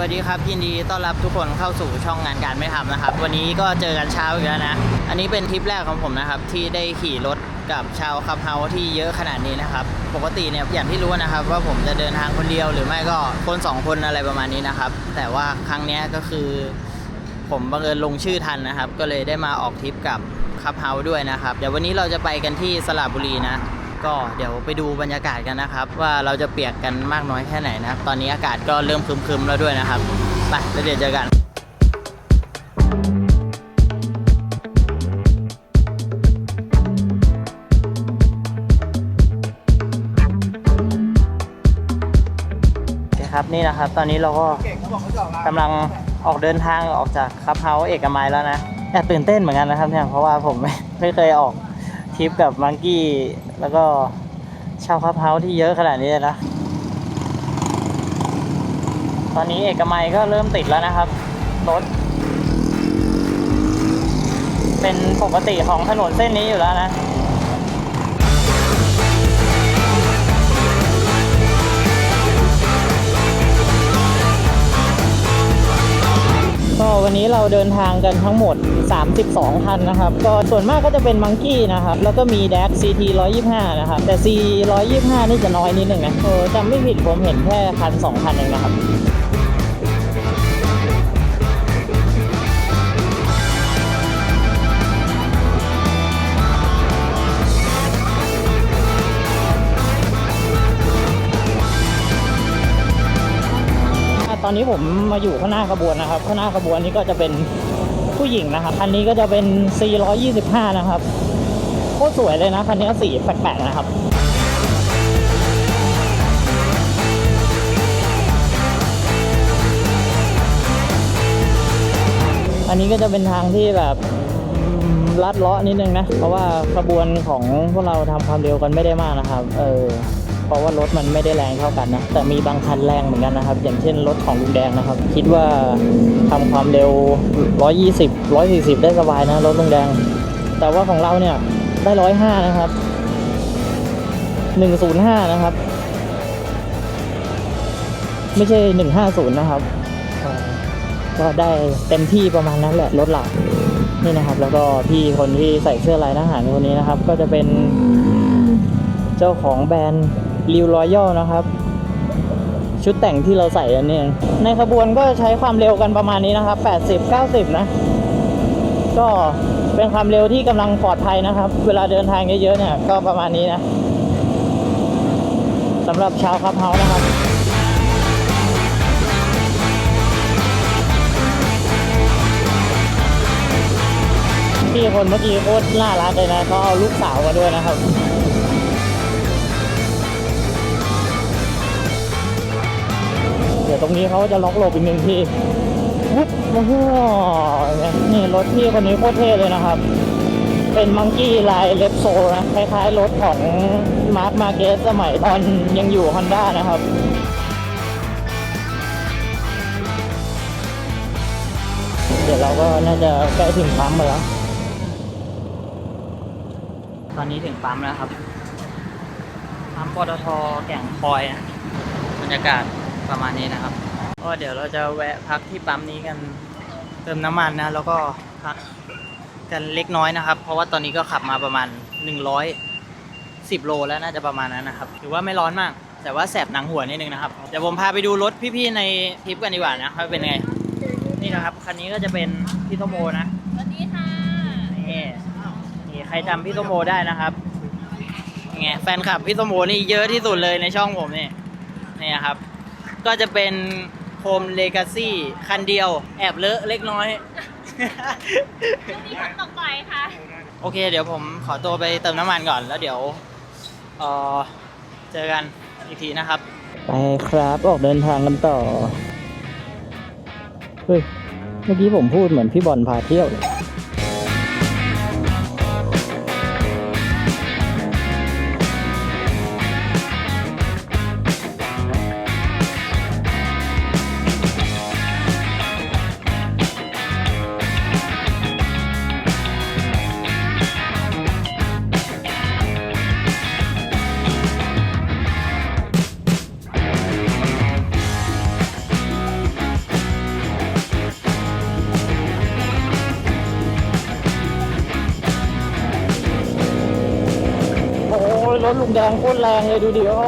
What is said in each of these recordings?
วัสดีครับยินดีต้อนรับทุกคนเข้าสู่ช่องงานการไม่ทำนะครับ วันนี้ก็เจอกันเช้าอีกแล้วนะ อันนี้เป็นทริปแรกของผมนะครับ ที่ได้ขี่รถกับชาวคับเฮาที่เยอะขนาดนี้นะครับ ปกติเนี่ยอย่างที่รู้นะครับ ว่าผมจะเดินทางคนเดียวหรือไม่ก็คนสองคนอะไรประมาณนี้นะครับ แต่ว่าครั้งนี้ก็คือ ผมบังเอิญลงชื่อทันนะครับ ก็เลยได้มาออกทริปกับคับเฮาด้วยนะครับ เดี๋ยววันนี้เราจะไปกันที่สระบุรีนะ ก็เดี๋ยวไปดูบรรยากาศกันนะครับ ว่าเราจะเปียกกันมากน้อยแค่ไหนนะครับ ตอนนี้อากาศก็เริ่มครึมๆแล้วด้วยนะครับไปแล้วเดี๋ยวเจอกันโอเคครับนี่นะครับ ตอนนี้เราก็กำลังออกเดินทางออกจากคับเฮาส์เอกมัยแล้วนะแอบตื่นเต้นเหมือนกันนะครับเนี่ยเพราะว่าผมไม่เคยออก ทริปกับมังกี้แล้วก็เช่าคับเฮาที่เยอะขนาดนี้เลยนะ ตอนนี้เอกมัยก็เริ่มติดแล้วนะครับ รถ เป็นปกติของถนนเส้นนี้อยู่แล้วนะ ก็วันนี้เราเดินทางกันทั้งหมด 32 คันนะครับ ก็ส่วนมากก็จะเป็นมังกี้นะครับ แล้วก็มีแดก CT 125 นะครับ แต่ C 125 นี่จะน้อยนิดหนึ่งนะเออจำไม่ผิดผมเห็นแค่คัน 2 คันเองนะครับ อนนี้ผมมาอยู่ข้างหน้าขบวนนะครับ ข้างหน้าขบวนนี้ก็จะเป็นผู้หญิงนะครับคันนี้ก็จะเป็น C125 นะครับโคตรสวยเลยนะคันนี้สีแปลกๆนะครับอันนี้ก็จะเป็นทางที่แบบลัดเลาะนิดนึงนะ เพราะว่าขบวนของพวกเราทำความเร็วกันไม่ได้มากนะครับ เออ เพราะว่ารถมันไม่ได้แรงเท่ากันนะแต่มีบางคันแรงเหมือนกันนะครับ อย่างเช่นรถของลุงแดงนะครับ คิดว่าทำความเร็ว 120 140 ได้สบายนะรถลุงแดง แต่ว่าของเราเนี่ยได้105นะครับ 105 นะครับ ไม่ใช่ 150 นะครับก็ได้เต็มที่ประมาณนั้นแหละรถเรานี่นะครับ แล้วก็พี่คนที่ใส่เสื้อลายทหารคนนี้นะครับ ก็จะเป็นเจ้าของแบรนด์ ริวรอยัลนะครับ ชุดแต่งที่เราใส่อันนี้ในขบวนก็ใช้ความเร็วกันประมาณนี้นะครับ 80 90 นะ ก็เป็นความเร็วที่กำลังปลอดภัยนะครับ เวลาเดินทางเยอะๆเนี่ยก็ประมาณนี้นะสำหรับชาวคับเฮานะครับพี่คนเมื่อกี้โคตรน่ารักเลยนะเขาเอาลูกสาวมาด้วยนะครับ ตรงนี้เขาจะล็อกหลบอีกหนึ่งที่วุ๊บโอ้โหนี่รถพี่คนนี้โคตรเท่เลยนะครับ เป็นมังกี้ลายเลฟโซนะคล้ายๆรถของมาร์คมาเกสสมัยตอนยังอยู่ฮอนด้านะครับเดี๋ยวเราก็น่าจะใกล้ถึงปั๊มมาแล้ว ตอนนี้ถึงปั๊มแล้วครับ ปั๊มปตทแก่งคอยนะบรรยากาศ ประมาณนี้นะครับ ก็เดี๋ยวเราจะแวะพักที่ปั๊มนี้กันเติมน้ำมันนะ แล้วก็พักกันเล็กน้อยนะครับ เพราะว่าตอนนี้ก็ขับมาประมาณ 110 โลแล้วน่าจะประมาณนั้นนะครับ ถือว่าไม่ร้อนมาก แต่ว่าแสบหนังหัวนิดนึงนะครับ เดี๋ยวผมพาไปดูรถพี่ๆในทริปกันดีกว่านะว่าเป็นไง นี่นะครับ คันนี้ก็จะเป็นพี่โตโมนะสวัสดีค่ะนี่นี่ใครจำพี่โตโมได้นะครับไงแฟนคลับพี่โตโมนี่เยอะที่สุดเลยในช่องผมนี่นี่ครับ ก็จะเป็นโฮมเลกาซี่คันเดียว แอบเลอะเล็กน้อยวันนี้คนตกปล่อยค่ะ โอเค เดี๋ยวผมขอตัวไปเติมน้ำมันก่อนแล้วเดี๋ยวเออเจอกันอีกทีนะครับ ไปครับออกเดินทางกันต่อ เฮ้ย เมื่อกี้ผมพูดเหมือนพี่บอลพาเที่ยวเลย ถลุงแดงโคตรแรงเลยดูดิโอ้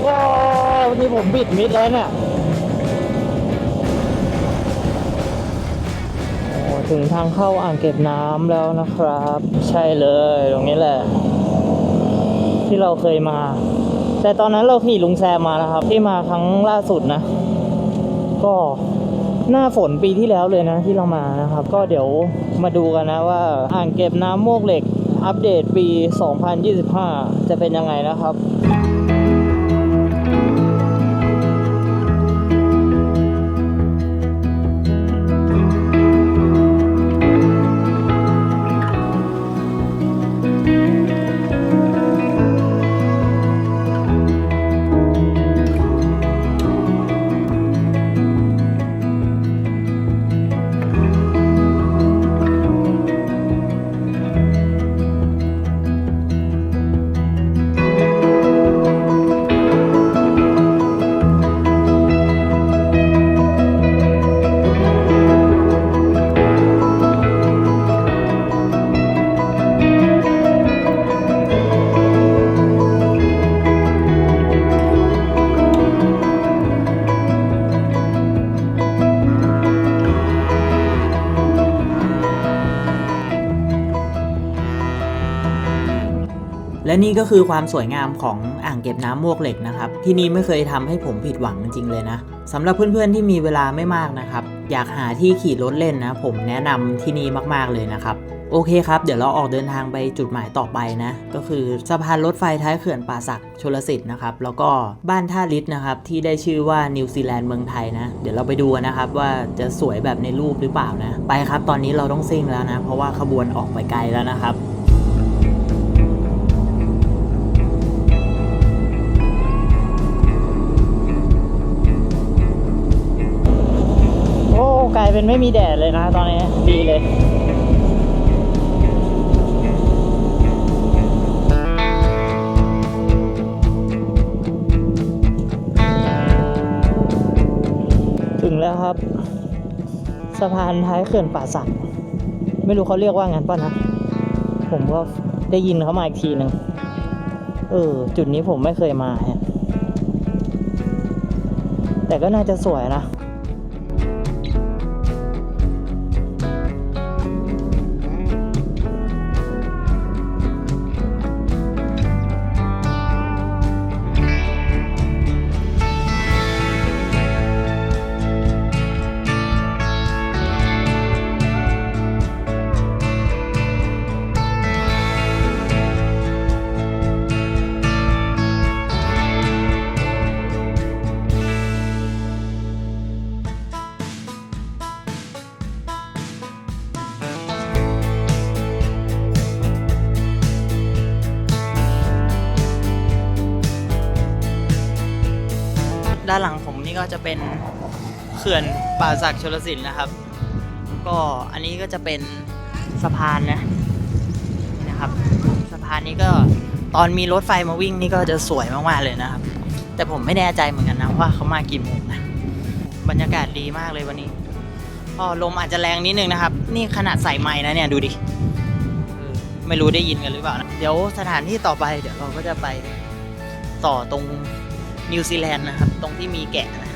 โอ้นี่ผมบิดมิดแล้วเนี่ยโอ้ถึงทางเข้าอ่างเก็บน้ำแล้วนะครับ ใช่เลยตรงนี้แหละ ที่เราเคยมา แต่ตอนนั้นเราขี่ลุงแซมมานะครับ ที่มาครั้งล่าสุดนะ ก็หน้าฝนปีที่แล้วเลยนะที่เรามานะครับ ก็เดี๋ยวมาดูกันนะว่าอ่างเก็บน้ำโมกเหล็ก อัปเดตปี 2025 จะเป็นยังไงนะครับ และนี่ก็คือความสวยงามของอ่างเก็บน้ำมวกเหล็กนะครับ ที่นี่ไม่เคยทำให้ผมผิดหวังจริงๆเลยนะสำหรับเพื่อนๆที่มีเวลาไม่มากนะครับ อยากหาที่ขี่รถเล่นนะ ผมแนะนำที่นี่มากๆเลยนะครับโอเคครับ เดี๋ยวเราออกเดินทางไปจุดหมายต่อไปนะ ก็คือสะพานรถไฟท้ายเขื่อนป่าสักชลสิทธิ์นะครับ แล้วก็บ้านท่าลิศนะครับ ที่ได้ชื่อว่านิวซีแลนด์เมืองไทยนะ เดี๋ยวเราไปดูนนะครับว่าจะสวยแบบในรูปหรือเปล่านะ ไปครับ ตอนนี้เราต้องซิ่งแล้วนะ เพราะว่าขบวนออกไปไกลแล้วนะครับ เป็นไม่มีแดดเลยนะตอนนี้ดีเลยถึงแล้วครับ สะพานท้ายเขื่อนป่าสักไม่รู้เขาเรียกว่างั้นป่ะนะ ผมก็ได้ยินเขามาอีกทีหนึ่งเออ จุดนี้ผมไม่เคยมา แต่ก็น่าจะสวยนะ ก็จะเป็นเขื่อนป่าศักดิ์ชลสิทธิ์นะครับ ก็อันนี้ก็จะเป็นสะพานนะนี่นะครับ สะพานนี้ก็ตอนมีรถไฟมาวิ่งนี่ก็จะสวยมากๆเลยนะครับ แต่ผมไม่แน่ใจเหมือนกันนะว่าเขามากี่โมงนะบรรยากาศดีมากเลยวันนี้ก็ลมอาจจะแรงนิดนึงนะครับ นี่ขนาดใส่ไม้นะเนี่ยดูดิไม่รู้ได้ยินกันหรือเปล่านะ เดี๋ยวสถานที่ต่อไปเดี๋ยวเราก็จะไปต่อตรงนิวซีแลนด์นะครับ ตรงที่มีแกะนะ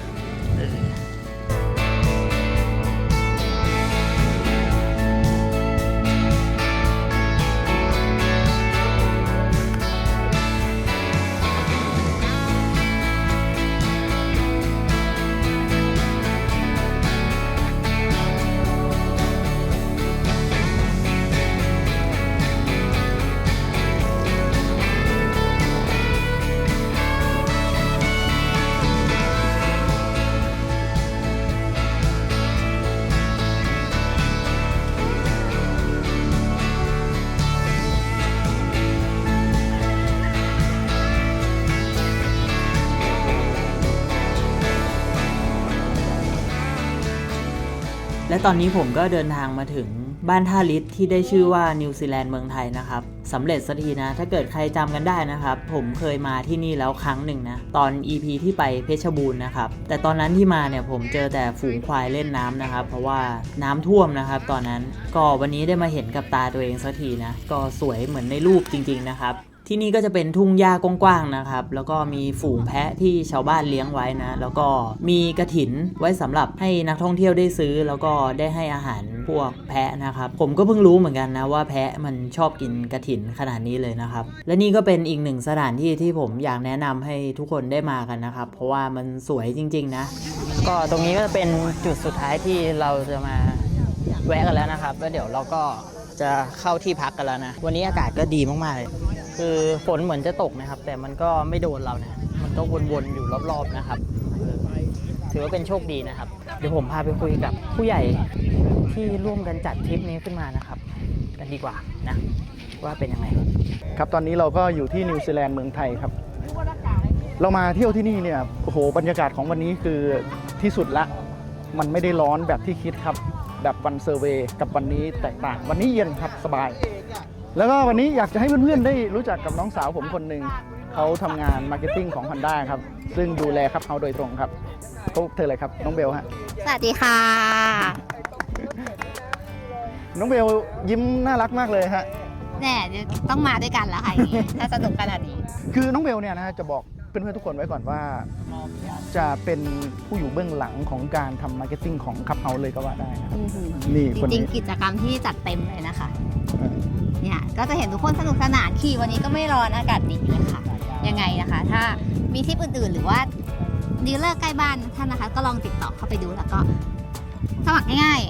ตอนนี้ผมก็เดินทางมาถึงบ้านท่าลิศที่ได้ชื่อว่านิวซีแลนด์เมืองไทยนะครับสำเร็จสักทีนะ ถ้าเกิดใครจำกันได้นะครับ ผมเคยมาที่นี่แล้วครั้งหนึ่งนะ ตอน EP ที่ไปเพชรบูรณ์นะครับ แต่ตอนนั้นที่มาเนี่ยผมเจอแต่ฝูงควายเล่นน้ำนะครับ เพราะว่าน้ำท่วมนะครับ ตอนนั้นก็วันนี้ได้มาเห็นกับตาตัวเองสักทีนะ ก็สวยเหมือนในรูปจริง ๆ นะครับ ที่นี่ก็จะเป็นทุ่งหญ้ากว้างๆนะครับ แล้วก็มีฝูงแพะที่ชาวบ้านเลี้ยงไว้นะ แล้วก็มีกระถินไว้สำหรับให้นักท่องเที่ยวได้ซื้อ แล้วก็ได้ให้อาหารพวกแพะนะครับ ผมก็เพิ่งรู้เหมือนกันนะว่าแพะมันชอบกินกระถินขนาดนี้เลยนะครับ และนี่ก็เป็นอีกหนึ่งสถานที่ที่ผมอยากแนะนำให้ทุกคนได้มากันนะครับ เพราะว่ามันสวยจริง ๆ นะ ก็ตรงนี้ก็จะเป็นจุดสุดท้ายที่เราจะมาแวะกันแล้วนะครับ แล้วเดี๋ยวเราก็จะเข้าที่พักกันแล้วนะ วันนี้อากาศก็ดีมากๆเลย คือฝนเหมือนจะตกนะครับ แต่มันก็ไม่โดนเรานะมันก็วนๆอยู่รอบๆนะครับ ถือว่าเป็นโชคดีนะครับ เดี๋ยวผมพาไปคุยกับผู้ใหญ่ที่ร่วมกันจัดทริปนี้ขึ้นมานะครับ กันดีกว่านะว่าเป็นยังไง ครับตอนนี้เราก็อยู่ที่นิวซีแลนด์เมืองไทยครับ เรามาเที่ยวที่นี่เนี่ยโอ้โหบรรยากาศของวันนี้คือที่สุดละ มันไม่ได้ร้อนแบบที่คิดครับ แบบวันเซอร์เวย์กับวันนี้แตกต่างวันนี้เย็นครับสบาย แล้วก็วันนี้อยากจะให้เพื่อนๆได้รู้จักกับน้องสาวผมคนหนึ่งเขาทำงานมาร์เก็ตติ้งของ Honda ครับ ซึ่งดูแลครับเขาโดยตรงครับพบเธอเลยครับ น้องเบลฮะ สวัสดีค่ะ น้องเบลยิ้มน่ารักมากเลยฮะ แน่เดี๋ยวต้องมาด้วยกันแล้วค่ะอย่างนี้ถ้าสนุกขนาดนี้ คือน้องเบลเนี่ยนะฮะจะบอกเพื่อนๆทุกคนไว้ก่อนว่า จะเป็นผู้อยู่เบื้องหลังของการทำมาร์เก็ตติ้งของคับเฮาเลยก็ว่าได้นะครับ นี่จคนรินี้งๆกิจกรรมที่จัดเต็มเลยนะคะ เออ เนี่ยก็จะเห็นทุกคนสนุกสนานขี่วันนี้ก็ไม่ร้อนอากาศดีเลยค่ะ ยังไงนะคะ ถ้ามีทริปอื่นๆ หรือว่าดีลเลอร์ใกล้บ้านท่านนะคะ ก็ลองติดต่อเข้าไปดูแล้วก็สมัครง่าย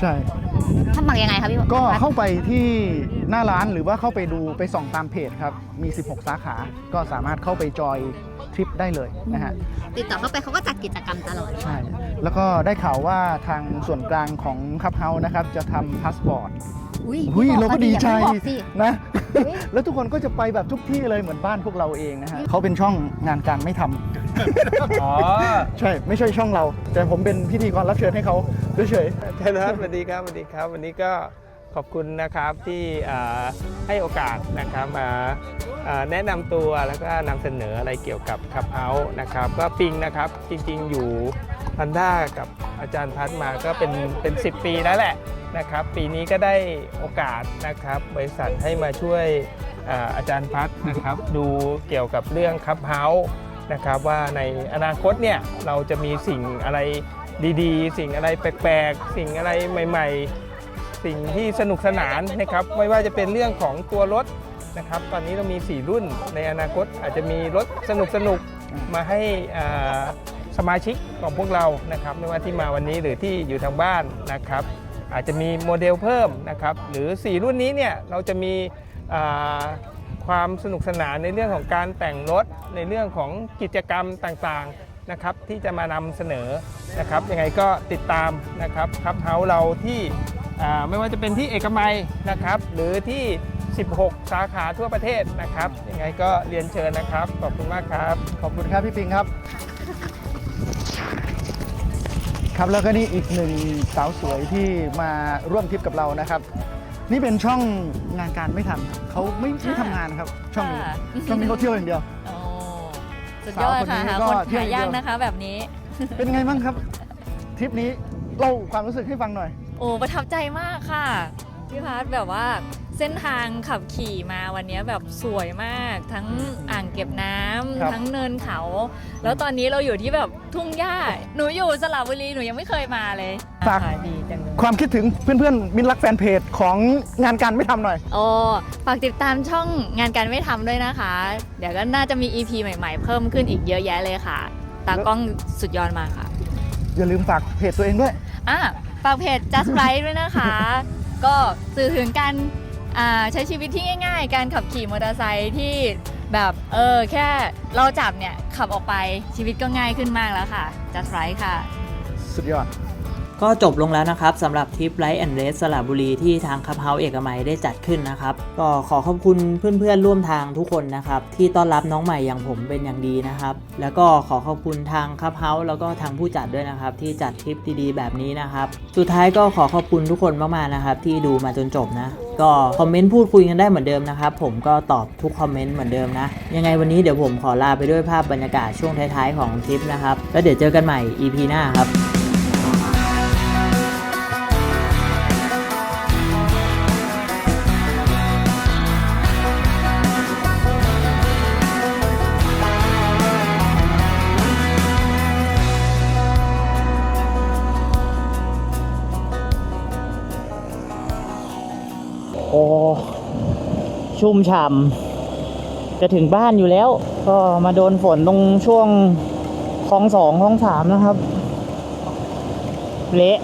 ใช่ๆสมัครยังไงคะพี่ก็พัดเข้าไปที่หน้าร้านหรือว่าเข้าไปดูไปส่องตามเพจครับ มี 16 สาขาก็สามารถเข้าไปจอยทริปได้เลยนะฮะ ติดต่อเข้าไปเขาก็จัดกิจกรรมตลอด ใช่ แล้วก็ได้ข่าวว่าทางส่วนกลางของคับเฮานะครับ จะทำพาสปอร์ต อุ้ยหุ้ยไม่บเราก็ดีใจอย่าไม่บอกสินะอุ๊ยแล้วทุกคนก็จะไปแบบทุกที่เลยเหมือนบ้านพวกเราเองนะฮะเขาเป็นช่องงานการไม่ทำอ๋อใช่ไม่ใช่ช่องเรา แต่ผมเป็นพิธีกรรับเชิญให้เขาเฉยใช่นะครับสวัสดีครับสวัสดีครับ วันนี้ก็ขอบคุณนะครับที่อ่าให้โอกาสนะครับมาอ่าแนะนำตัวแล้วก็นำเสนออะไรเกี่ยวกับขับเฮาส์นะครับ ก็ปิงนะครับจริงๆอยู่ พันด้ากับอาจารย์พัฒมาก็เป็นเป็น 10 ปีแล้วแหละนะครับ ปีนี้ก็ได้โอกาสนะครับบริษัทให้มาช่วยอาอาจารย์พัฒนะครับ ดูเกี่ยวกับเรื่องขับเฮาส์นะครับว่าในอนาคตเนี่ยเราจะมีสิ่งอะไรดีๆ สิ่งอะไรแปลกๆ สิ่งอะไรใหม่ ๆ สิ่งที่สนุกสนานนะครับ ไม่ว่าจะเป็นเรื่องของตัวรถนะครับ ตอนนี้เรามี 4 รุ่นในอนาคตอาจจะมีรถสนุกๆมาให้อ่า สมาชิกของพวกเรานะครับไม่ว่าที่มาวันนี้หรือที่อยู่ทางบ้านนะครับ อาจจะมีโมเดลเพิ่มนะครับ หรือ 4 รุ่นนี้เนี่ยเราจะมีความสนุกสนานในเรื่องของการแต่งรถในเรื่องของกิจกรรมต่างๆนะครับ ที่จะมานำเสนอนะครับยังไงก็ติดตามนะครับครับเฮาเราที่ไม่ว่าจะเป็นที่เอกมัยนะครับ หรือที่ 16 สาขาทั่วประเทศนะครับยังไงก็เรียนเชิญนะครับ ขอบคุณมากครับ ขอบคุณครับพี่ปิงครับ ครับแล้วก็นี่อีกหนึ่งสาวสวยที่มาร่วมทริปกับเรานะครับ นี่เป็นช่องงานการไม่ทำเขาไม่ไม่ทำงานครับ ช่องนี้ค่ะ ช่องนี้เขาเที่ยวอย่างเดียว โอ้สุดยอดสาวคนนี้ค่ะหาก็คนเที่ยวหาอย่างเดียวยากนะคะแบบนี้ เป็นไงบ้างครับทริปนี้เล่าความรู้สึกให้ฟังหน่อย โอ้ประทับใจมากค่ะพี่พัทแบบว่า เส้นทางขับขี่มาวันนี้แบบสวยมาก ทั้งอ่างเก็บน้ำครับ ทั้งเนินเขา แล้วตอนนี้เราอยู่ที่แบบทุ่งหญ้า หนูอยู่สระบุรีหนูยังไม่เคยมาเลยฝากอ่ดีจังเลยความคิดถึงเพื่อนๆมินรักแฟนเพจของงานการไม่ทำหน่อย โอ้ฝากติดตามช่องงานการไม่ทำด้วยนะคะ เดี๋ยวก็น่าจะมี EP ใหม่ๆ เพิ่มขึ้นอีกเยอะแยะเลยค่ะ ตากล้องสุดยอดมากค่ะ อย่าลืมฝากเพจตัวเองด้วย อะฝากเพจ just right ด้วยนะคะ ก็สื่อถึงการ อ่าใช้ชีวิตที่ง่าย ๆ การขับขี่มอเตอร์ไซค์ที่แบบเออแค่เราจับเนี่ยขับออกไปชีวิตก็ง่ายขึ้นมากแล้วค่ะ just right ค่ะ สุดยอด ก็จบลงแล้วนะครับสำหรับทริปไลท์แอนด์เรสสระบุรีที่ทางคับเฮาเอกมัยได้จัดขึ้นนะครับ ก็ขอขอบคุณเพื่อนๆร่วมทางทุกคนนะครับ ที่ต้อนรับน้องใหม่อย่างผมเป็นอย่างดีนะครับ แล้วก็ขอขอบคุณทางคับเฮาแล้วก็ทางผู้จัดด้วยนะครับ ที่จัดทริปดีๆแบบนี้นะครับ สุดท้ายก็ขอขอบคุณทุกคนมากๆนะครับ ที่ดูมาจนจบนะ ก็คอมเมนต์พูดคุยกันได้เหมือนเดิมนะครับ ผมก็ตอบทุกคอมเมนต์เหมือนเดิมนะ ยังไงวันนี้เดี๋ยวผมขอลาไปด้วยภาพบรรยากาศช่วงท้ายๆของทริปนะครับ แล้วเดี๋ยวเจอกันใหม่ EP หน้าครับ ชุ่มฉ่ำจะถึงบ้านอยู่แล้ว ก็มาโดนฝนตรงช่วงคลองสองคลองสามนะครับ เละ